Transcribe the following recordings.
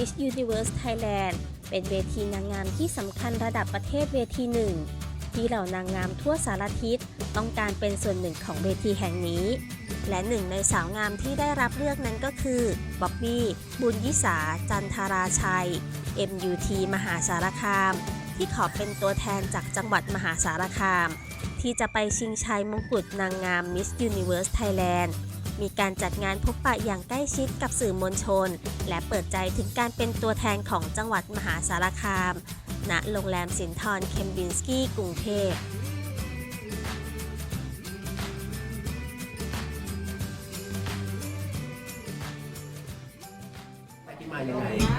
Miss Universe Thailand เป็นเวทีนางงามที่สำคัญระดับประเทศเวทีหนึ่ง ที่เหล่านางงามทั่วสารทิศต้องการเป็นส่วนหนึ่งของเวทีแห่งนี้ และหนึ่งในสาวงามที่ได้รับเลือกนั้นก็คือบ๊อบบี้ บุญยิสา จันทาราชัย MUT มหาสารคาม ที่ขอเป็นตัวแทนจากจังหวัดมหาสารคาม ที่จะไปชิงชัยมงกุฎนางงาม Miss Universe Thailand มีการจัดงานพบปะอย่างใกล้ชิดกับสื่อมวลชน และเปิดใจถึงการเป็นตัวแทนของจังหวัดมหาสารคาม ณ โรงแรมสินทรเคมบินสกี้กรุงเทพ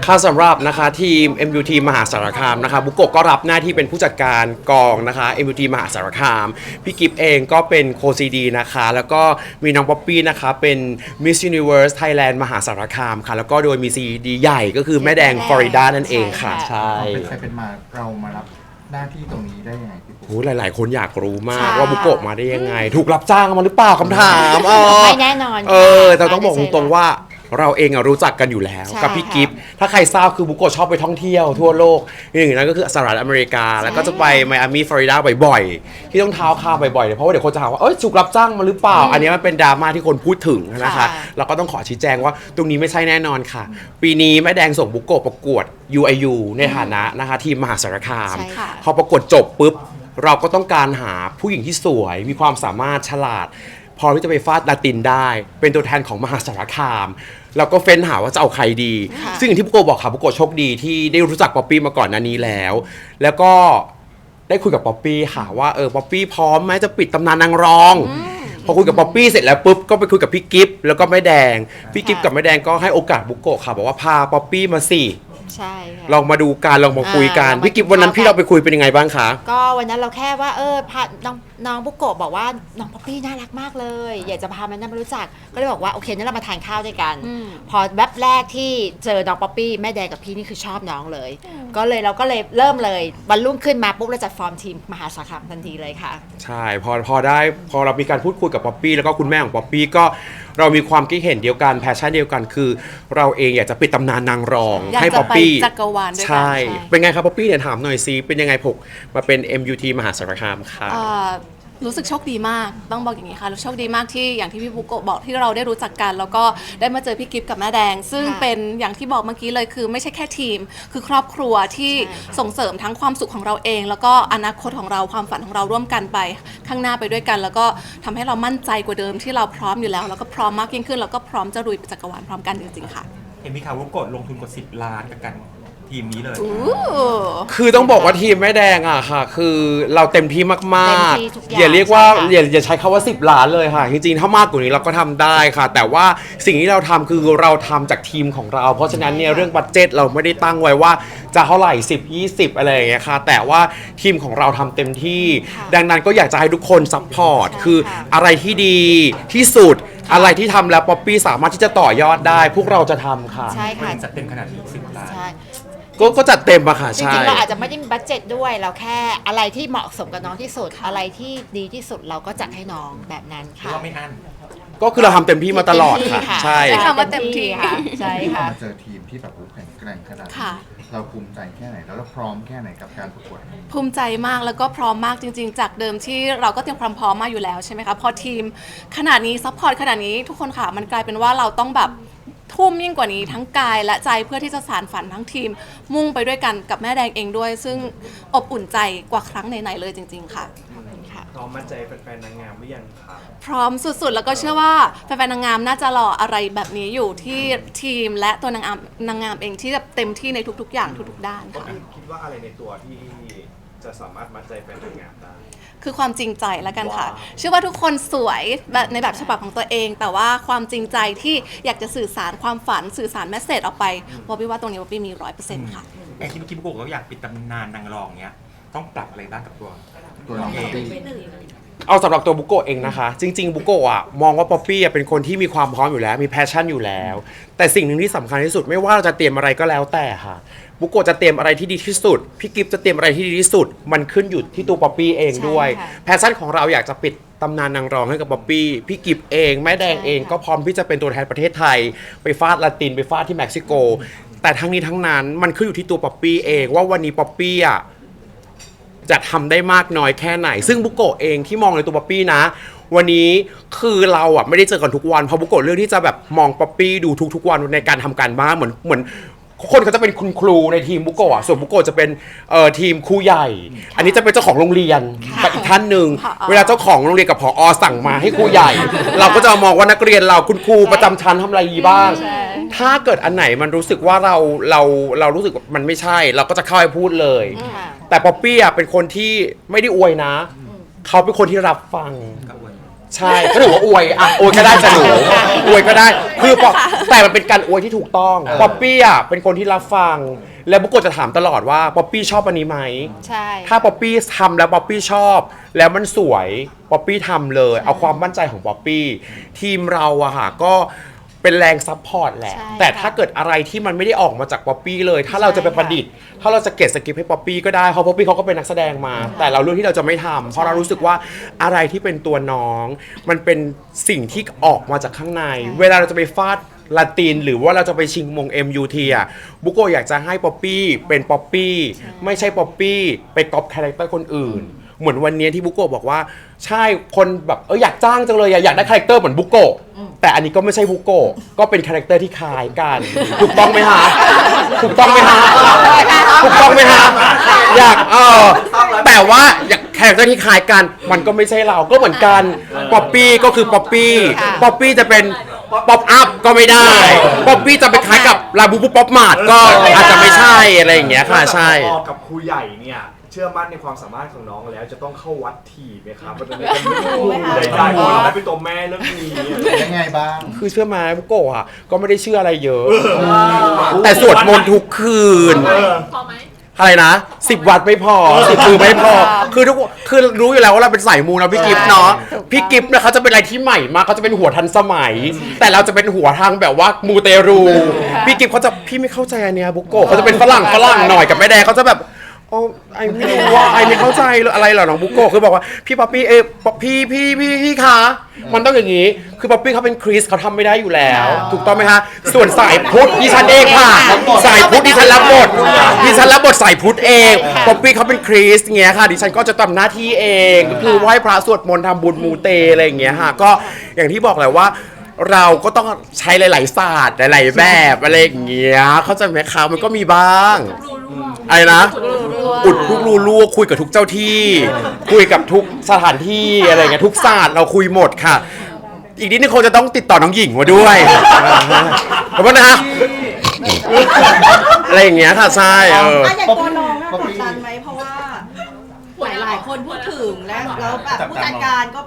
ค่ะสำหรับนะคะทีม MUT มหาสารคามนะคะบุโกะก็รับหน้าที่เป็นผู้จัดการกองนะคะ MUT มหาสารคาม พี่กิฟเองก็เป็นโคซีดีนะคะ แล้วก็มีน้องป๊อปปี้นะคะเป็น Miss Universe Thailand มหาสารคามค่ะ แล้วก็โดยมีซีดีใหญ่ก็คือแม่แดงฟลอริดานั่นเองค่ะ ใช่ เป็นใครเป็นมาเรามารับหน้าที่ตรงนี้ได้ยังไงพี่ปุ๊โหหลาย ๆ คนอยากรู้มากใช่ ว่าบุโกะมาได้ยังไง ถูกรับจ้างมาหรือเปล่าคำถามเออไม่แน่นอนเออค่ะแต่ต้องบอกตรงๆว่า เราเองอะรู้จักกันอยู่แล้วใช่กับพี่ค่ะกิฟต์ถ้าใครทราบคือบุโกะชอบไปท่องเที่ยวทั่วโลกหนึ่งในนั้นก็คือสหรัฐอเมริกา แล้วก็จะไปไมอามีฟลอริดาบ่อยๆ ที่ต้องเท้าข้ามบ่อยๆเนี่ยเพราะว่าเดี๋ยวคนจะหาว่าเอ้ยถูกรับจ้างมาหรือเปล่า อันนี้มันเป็นดราม่าที่คนพูดถึงนะคะค่ะเราก็ต้องขอชี้แจงว่าตรงนี้ไม่ใช่แน่นอนค่ะ ปีนี้แม่แดงส่งบุโกะประกวด UIU ในฐานะนะคะทีมมหาสารคาม ใช่ค่ะ พอประกวดจบปุ๊บ เราก็ต้องการหาผู้หญิงที่สวย มีความสามารถฉลาด พอที่จะไปฟาดลาตินได้ เป็นตัวแทนของมหาสารคามเราก็เฟ้นหาว่าจะเอาใครดีค่ะซึ่งอย่างที่ปุโกะบอกค่ะปุโกะโชคดีที่ได้รู้จักป๊อปปี้มาก่อนหน้านี้แล้ว แล้วก็ได้คุยกับป๊อปปี้ค่ะว่าเออป๊อปปี้พร้อมไหมจะปิดตำนานนางรอง พอคุยกับป๊อปปี้เสร็จแล้วปุ๊บก็ไปคุยกับพี่กิฟต์แล้วก็แม่แดง พี่กิฟต์กับแม่แดงก็ให้โอกาสบุโกะค่ะ บอกว่าพาป๊อปปี้มาสิ ใช่ค่ะ ลองมาดูกันลองมาคุยกันอ่าลองมาพี่กิฟต์วันนั้นกินพี่ข้าวเราไปคุยเป็นยังไงบ้างคะ ก็วันนั้นเราแค่ว่าเออพาน้องน้องบุกโกะบอกว่าน้องป๊อปปี้น่ารักมากเลย อยากจะพามันน่ามารู้จักก็เลยบอกว่าโอเคงั้นเรามาทานข้าวด้วยกันพอแวบแรกที่เจอน้องป๊อปปี้แม่แดงกับพี่นี่คือชอบน้องเลย ก็เลยเราก็เลยเริ่มเลยวันรุ่งขึ้นมาปุ๊บเราจัดฟอร์มทีมมหาสารคามทันทีเลยค่ะ ใช่พอพอได้พอเรามีการพูดคุยกับป๊อปปี้แล้วก็คุณแม่ของป๊อปปี้ก็เรามีความคิดเห็นเดียวกันแพชชั่นเดียวกันคือ เราเองอยากจะปิดตำนานนางรองอยากให้จะป๊อปปี้ไปจักรวาลด้วยกันใช่ ใช่ เป็นไงครับป๊อปปี้เนี่ยถามหน่อยซิเป็นยังไงผกมาเป็น MUT มหาสารคามค่ะ เอ่อ รู้สึกโชคดีมาก ต้องบอกอย่างนี้ค่ะรู้โชคดีมากที่อย่างที่พี่บุโกะบอกที่เราได้รู้จักกัน แล้วก็ได้มาเจอพี่กิฟต์กับแม่แดง ซึ่งค่ะเป็นอย่างที่บอกเมื่อกี้เลยคือ ไม่ใช่แค่ทีม คือครอบครัวที่ใช่ค่ะ ส่งเสริมทั้งความสุขของเราเอง แล้วก็อนาคตของเราความฝันของเราร่วมกันไป ข้างหน้าไปด้วยกัน แล้วก็ทำให้เรามั่นใจกว่าเดิมที่เราพร้อมอยู่แล้ว แล้วก็พร้อมมากยิ่งขึ้นแล้วก็พร้อมจะลุยไปจักรวาลพร้อมกันจริงๆค่ะ เห็นมีข่าวว่ากดลงทุนกว่า 10 ล้านกับกัน ทีมนี้เลย อู้ คือต้องบอกว่าทีมแม่แดงอะค่ะ คือเราเต็มที่มากเต็มที่ทุกอย่างอย่าเรียกว่าใช่ค่ะ อย่าอย่าใช้คำว่า10ล้านเลยค่ะ จริงๆ ถ้ามากกว่านี้เราก็ทำได้ค่ะ แต่ว่าสิ่งที่เราทำคือเราทำจากทีมของเรา เพราะฉะนั้นเนี่ยใช่ค่ะเรื่องบัตเจ็ตเราไม่ได้ตั้งไว้ว่าจะเท่าไหร่ 10 20 อะไรอย่างเงี้ยค่ะ แต่ว่าทีมของเราทำเต็มที่ค่ะดังนั้นก็อยากจะให้ทุกคนซัพพอร์ตใช่คือค่ะอะไรที่ดีที่สุด อะไรที่ทำแล้วป๊อปปี้สามารถที่จะต่อยอดได้ พวกเราจะทำค่ะ ใช่มันค่ะยังจัดเต็มขนาดนี้10ล้าน ใช่ ก็ก็จัดเต็มอะค่ะจใช่ ริงๆเราอาจจะไม่ได้มีบัตเจ็ตด้วยเราแค่อะไรที่เหมาะสมกับน้องที่สุด อะไรที่ดีที่สุดเราก็จัดให้น้องแบบนั้นหรือค่ะ ว่าไม่อั้น ก็คือเราทำเต็มที่มาตลอดค่ะเต็มที่ใช่ ใช้คำว่าเต็มที่ค่ะใช่พอค่ะ มาเจอทีมที่แบบโอ้แข็งแกร่งขนาดนี้ค่ะ เราภูมิใจแค่ไหน แล้วเราพร้อมแค่ไหนกับการประกวดนี้ ภูมิใจมากแล้วก็พร้อมมากจริง ๆ จากเดิมที่เราก็เตรียมความพร้อมมาอยู่แล้วใช่ไหมคะพอทีมขนาดนี้ซัพพอร์ตขนาดนี้ทุกคนค่ะ มันกลายเป็นว่าเราต้องแบบ ทุ่มยิ่งกว่านี้ทั้งกายและใจเพื่อที่จะสารฝันทั้งทีม มุ่งไปด้วยกันกับแม่แดงเองด้วย ซึ่งอบอุ่นใจกว่าครั้งไหนๆเลยจริง ๆ ค่ะ พร้อมมั่นใจแฟนๆนางงามหรือยังครับพร้อมสุดๆ แล้วก็เชื่อว่าแฟนๆนางงามน่าจะรออะไรแบบนี้อยู่ที่ทีมและตัวนางงามนางงามเองที่แบบเต็มที่ในทุกๆ อย่างทุกๆ ด้านก็ค่ะ คือคิดว่าอะไรในตัวที่จะสามารถมัดใจแฟนนางงามได้ คือความจริงใจแล้วกันค่ะว้าวเชื่อว่าทุกคนสวยแบบในแบบฉบับของตัวเอง แต่ว่าความจริงใจที่อยากจะสื่อสารความฝันสื่อสารแมสเซจออกไปวอบี้ว่าตรงนี้วอบี้มีร้อยเปอร์เซ็นต์ค่ะไอ้ที่เมื่อกี้พี่บอกว่าอยากปิดตำนานนางรองเนี้ยต้องปรับอะไรบ้างกับตัวตัวน้องเอป๊อปงปี้เอาสำหรับตัวบุโกะเองนะคะ จริง ๆ บุโกะอะมองว่าป๊อปปี้อะเป็นคนที่มีความพร้อมอยู่แล้ว มีแพชชั่นอยู่แล้ว แต่สิ่งหนึ่งที่สำคัญที่สุดไม่ว่าเราจะเตรียมอะไรก็แล้วแต่ค่ะ บุโกะจะเตรียมอะไรที่ดีที่สุด พี่กิฟจะเตรียมอะไรที่ดีที่สุด มันขึ้นอยู่ที่ตัวป๊อปปี้เองด้วย ใช่ค่ะแพชชั่นของเราอยากจะปิดตำนานนางรองให้กับป๊อปปี้ พี่กิฟเองแม่แดงเองใช่ค่ะ ก็พร้อมที่จะเป็นตัวแทนประเทศไทย ไปฟาดลาตินไปฟาดที่เม็กซิโก แต่ทั้งนี้ทั้งนั้นมันขึ้นอยู่ที่ตัวป๊อปปี้เองว่าวันนี้ป๊อปปี้อะ จะทำได้มากน้อยแค่ไหน ซึ่งบุโกะเองที่มองในตัวป๊อปปี้นะ วันนี้คือเราอะไม่ได้เจอกันทุกวันเพราะบุโกะเลือกที่จะแบบมองป๊อปปี้ดูทุกๆวันในการทำการบ้านเหมือนเหมือน คนเขาจะเป็นคุณครูในทีมบุโกะอะส่วนบุโกะจะเป็นเอ่อทีมครูใหญ่ อันนี้จะเป็นเจ้าของโรงเรียนกับอีกท่านหนึ่งค่ะ เวลาเจ้าของโรงเรียนกับผอสั่งมาให้ครูใหญ่ เราก็จะมองว่านักเรียนเราคุณครูประจำชั้นทำอะไรดีบ้าง ถ้าเกิดอันไหนมันรู้สึกว่าเราเราเรารู้สึกว่ามันไม่ใช่ เราก็จะเข้าไปพูดเลยค่ะแต่ป๊อปปี้อะเป็นคนที่ไม่ได้อวยนะ เขาเป็นคนที่รับฟัง ก็อวย ใช่ก็ถือว่าอวยอะอวยก็ได้จะหนูอวยก็ได้คือปอแต่มันเป็นการอวยที่ถูกต้องป๊อปปี้อะเป็นคนที่รับฟัง แล้วบุกโกะจะถามตลอดว่าป๊อปปี้ชอบอันนี้ไหม ใช่ ถ้าป๊อปปี้ทำแล้วป๊อปปี้ชอบ แล้วมันสวยป๊อปปี้ทำเลย เอาความมั่นใจของป๊อปปี้ทีมเราอะค่ะก็ เป็นแรงซัพพอร์ตแหละ ใช่แต่ค่ะถ้าเกิดอะไรที่มันไม่ได้ออกมาจากป๊อปปี้เลย ถ้าเราจะไปประดิษฐ์ ถ้าเราจะเก็บสคริปต์ให้ป๊อปปี้ก็ได้เพราะป๊อปปี้เขาก็เป็นนักแสดงมา แต่เราเลือกที่เราจะไม่ทำเพราะเรารู้สึกว่าอะไรที่เป็นตัวน้อง มันเป็นสิ่งที่ออกมาจากข้างใน เวลาเราจะไปฟาดลาติน หรือว่าเราจะไปชิงมง MUT อะบุโกะอยากจะให้ป๊อปปี้เป็นป๊อปปี้ไม่ใช่ป๊อปปี้ไปก๊อปคาแรคเตอร์คนอื่น เหมือนวันนี้ที่บุโกะบอกว่า ใช่คนแบบเอออยากจ้างจังเลยอะอยากได้คาแรคเตอร์เหมือนบุโกะแต่อันนี้ก็ไม่ใช่บุโกะก็เป็นคาแรคเตอร์ที่คล้ายกัน ถูกต้องไหมฮะถูกต้องไหมฮะถูกต้องไหมฮะอยากเออแต่ว่าอยากคาแรคเตอร์ที่คล้ายกัน มันก็ไม่ใช่เราก็เหมือนกันป๊อปปี้ก็คือป๊อปปี้ค่ะป๊อปปี้จะเป็นป๊อปอัพก็ไม่ได้ป๊อปปี้จะไปคล้ายกับลาบูบูป๊อปมาดก็อาจจะไม่ใช่อะไรอย่างเงี้ยค่ะใช่พอกับครูใหญ่เนี่ย เชื่อมั่นในความสามารถของน้องแล้วจะต้องเข้าวัดทีไหมครับมันจะเป็นใดๆคนให้เป็นตัวแม่เรื่องนี้ ยังไงบ้าง คือเชื่อไหมบุโกะอะก็ไม่ได้เชื่ออะไรเยอะ แต่สวดมนต์ทุกคืนอะไรนะสิบวัดไม่พอสิบมือไม่พอ คือทุกคือรู้อยู่แล้วว่าเราเป็นสายมูนะพี่กิฟต์เนาะพี่กิฟต์เนี่ยเขาจะเป็นอะไรที่ใหม่มากเขาจะเป็นหัวทันสมัย แต่เราจะเป็นหัวทางแบบว่ามูเตรู พี่กิฟต์เขาจะพี่ไม่เข้าใจอันเนี้ยบุโกะเขาจะเป็นฝรั่งฝรั่งหน่อยกับแม่แดงเขาจะแบบ โอ้ไอไม่รู้ว่าไอไม่เข้าใจเลยอะไรเหรอน้องบุโกะคือบอกว่าพี่ป๊อปปี้เออป๊อปพี่พี่พี่พี่คะมันต้องอย่างนี้ คือป๊อปปี้เขาเป็นคริสเขาทำไม่ได้อยู่แล้ว ถูกต้องไหมคะส่วนสายพุทธดิฉันเองค่ะสายพุทธดิฉันรับบทดิฉันรับบทสายพุทธเองป๊อปปี้เขาเป็นคริสต์เงี้ยค่ะดิฉันก็จะทำหน้าที่เองก็คือไหว้พระสวดมนต์ทำบุญมูเตอะไรอย่างเงี้ยค่ะก็อย่างที่บอกแหละว่า เราก็ต้องใช้หลาย ๆ ศาสตร์หลาย ๆ แบบอะไรอย่างเงี้ยเข้าใจไหมคะมันก็มีบ้าง อะไรนะ อุดทุกรูรั่วคุยกับทุกเจ้าที่ คุยกับทุกสถานที่อะไรเงี้ยทุกศาสตร์เราคุยหมดค่ะ อีกนิดนึงคงจะต้องติดต่อน้องหญิงมาด้วยขอบคุณนะฮะอะไรอย่างเงี้ยค่ะใช่เอออะอย่างตัวน้อง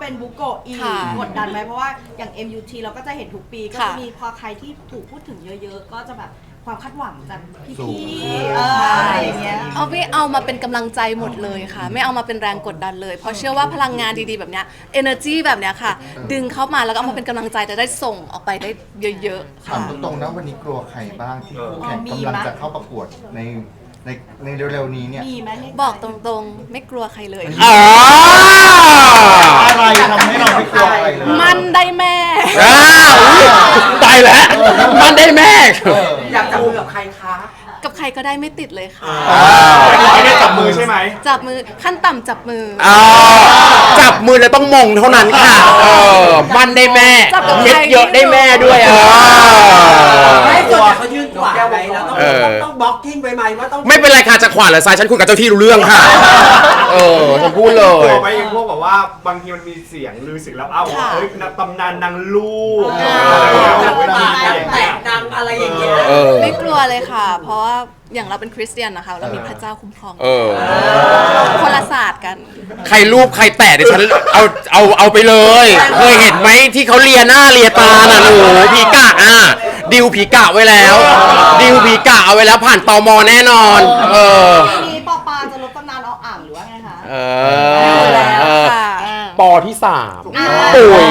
เป็นบุโกะอีกค่ะกดดันไหมเพราะว่าอย่าง MUT เราก็จะเห็นทุกปี ก็ค่ะจะมีพอใครที่ถูกพูดถึงเยอะๆ ก็จะแบบความคาดหวังจากสูพี่งๆเอออะไรอย่างเงี้ย เอาไม่เอามาเป็นกำลังใจหมดเลยค่ะ ไม่เอามาเป็นแรงกดดันเลย เพราะเชื่อว่าพลังงานดีๆแบบเนี้ย energy แบบเนี้ยค่ะ ดึงเข้ามาแล้วก็เอามาเป็นกำลังใจจะได้ส่งออกไปได้เยอะๆถามค่ะตรงๆนะวันนี้กลัวใครบ้างที่คู่แข่งมีกำลังไหมจะเข้าประกวดใน ในในเร็วๆนี้เนี่ย มีไหมให้บอกตรงๆ ไม่กลัวใครเลย อ๋ออะไรทำให้เราไม่กลัวอะไรเลยมันได้แม่ อ้าวอุ๊ยตายแล้ว มันได้แม่ อยากจับมือกับใครคะกับใครก็ได้ไม่ติดเลยค่ะไม่ได้จับมือใช่ไหม จับมือขั้นต่ำจับมืออ่าจับมือแล้วต้องมงเท่านั้นค่ะ เออ มันได้แม่จับกับใครเม็ดเยอะได้แม่ด้วยอะ ไม่กลัวเขายื่นกว่าไหมแล้วต้อง เออ ต้องบล็อกทิ้งไว้ไหมว่าต้องไม่เป็นไรค่ะจะขวานหรือซ้ายฉันคุยกับเจ้าที่รู้เรื่องค่ะ เออฉันพูดเลกลัยวไหมอย่างพวกแบบว่าบางทีมันมีเสียงลือเสียงแล้วเอ้าค่ะ เฮ้ยตำนานนางลูกอ่าเวลามีอะไรอย่างแตเงี้ยกดังอะไรอย่างเงี้ย เออ ไม่กลัวเลยค่ะ เพราะว่าอย่างเราเป็นคริสเตียนนะคะ เรามีพระเจ้าคุ้มครองเออ คนละศาสตร์กันใครรูปใครแตะเดี๋ยวฉันเอาเอาเอาไปเลย เคยเห็นไหมที่เขาเลียหน้าเลียตาน่ะหนูผีกะอะดิวผีกะไว้แล้ว ดิวผีกะเอาไว้แล้วผ่านตมแน่นอน เออ ทีนี้ปอปาจะลดตำนานเอาอ่างหรือว่าไงคะ เออเออ ค่ะปอที่สามปุ๋ย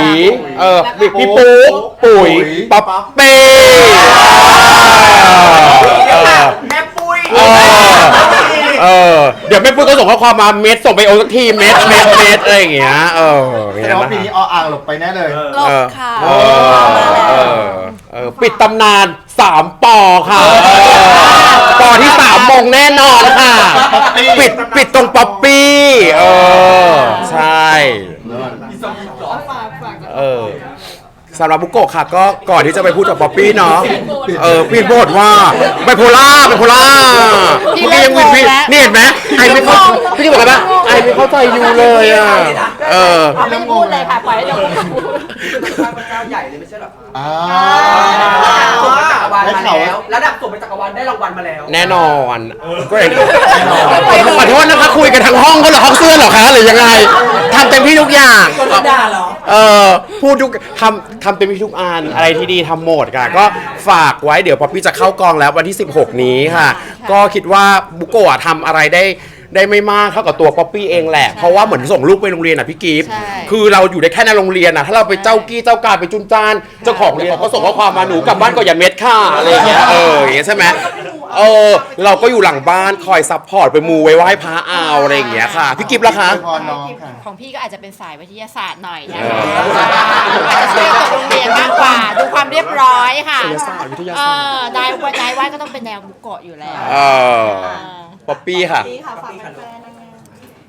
เออพี่พี่ปุ๊กปุ๋ยป๊อปเป้เออแม่ปุ้ย เออเออ เดี๋ยวแม่ปุ้ยก็ส่งข้อความมาเม็ดส่งไปโอสักทีเม็ดเม็ดเม็ดอะไรอย่างเงี้ยเออแสดงว่าปีนี้ออ่างหลบไปแน่เลยหลบค่ะเออเออเออปิดตำนานสามปอค่ะเออปอที่สามมงแน่นอนค่ะ ปิดปิดตรงป๊อปปี้เออใช่ เออ สำหรับบุโกะค่ะ ก็ก่อนที่จะไปพูดกับป๊อปปี้เนาะเออพี่พูดว่าไบโพล่าไบโพล่าพี่เมื่อกี้ยังวินเริ่มงงพี่แล้ว นี่เห็นไหมไอไม่เข้าพี่บอกกันว่าไอไม่เข้าใจอยู่เลยอะเออ ไม่พูดเลยค่ะปล่อยให้น้องพูดพระเจ้าใหญ่เลยไม่ใช่เหรอคะ อ่าส่งไปจักรวา ลมาแล้ว ระดับส่งไปจักรวาลได้รางวัลมาแล้ว แน่นอนก็อย่างขอโทษนะคะคุยกันทั้งห้องก็เหรอห้องเสื้อเหรอคะหรือยังไงทำเต็มที่ทุกอย่างคนด่าเหรอ เออพูดทุกทำทำเต็มที่ทุกอันอะไรที่ดีทำหมดค่ะ ก็ฝากไว้เดี๋ยวพอพี่จะเข้ากองแล้ววันที่ 16 นี้ค่ะ ก็คิดว่าบุโกะทำอะไรได้ ได้ไม่มากเท่ากับตัวป๊อปปี้เองแหละ เพราะว่าเหมือนส่งลูกไปโรงเรียนอะพี่กิฟต์ใช่คือเราอยู่ได้แค่ในโรงเรียนอะ ถ้าเราไปเจ้ากี้เจ้าการไปจุนจ้านเจ้าของเรียนเขาก็ส่งข้อความมาหนูกลับบ้านก็อย่าเม็ดค่ะอะไรอย่างเงี้ยเอออย่างเงี้ยใช่ไหมเออ เราก็อยู่หลังบ้านคอยซัพพอร์ตไปมูไว้ไหว้พระเอาอะไรอย่างเงี้ยค่ะพี่กิฟต์ล่ะคะอวยพรน้องค่ะ ของพี่ก็อาจจะเป็นสายวิทยาศาสตร์หน่อยนะเอคะออาจจะช่วยกับโรงเรียนมากกว่า ดูความเรียบร้อยค่ะวิทยาศาสตร์วิทยาเอศาสตร์อนายว่านายว่าก็ต้องเป็นแนวบุกโกะอยู่แล้ว เออ ป๊อปปี้ค่ะ นี่ค่ะฝากแฟนๆนางงาม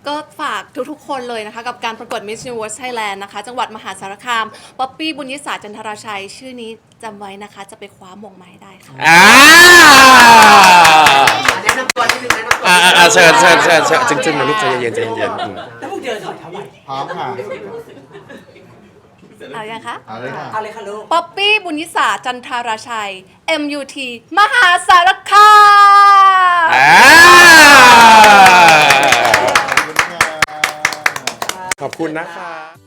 ก็ฝากทุกๆ คนเลยนะคะ กับการประกวด Miss Universe Thailand นะคะ จังหวัดมหาสารคามป๊อปปี้บุญยิสาจันทราชัย ชื่อนี้จำไว้นะคะ จะไปคว้ามงมาให้ได้ค่ะ อ่าแนะนำตัวนิดนึงแนะนำตัวอ่าอ่าเชิญเชิญเชิญเชิญจึงๆนะลูกใจเย็นใจเย็นๆอืม แล้วพวกเดียวถอยเท่าไหร่ พร้อมค่ะ เอายังคะ เอาเลยค่ะ เอาเลยค่ะลูกป๊อปปี้บุญยิสาจันทราชัย MUT มหาสารคาม อ่าขอบคุณนะคะ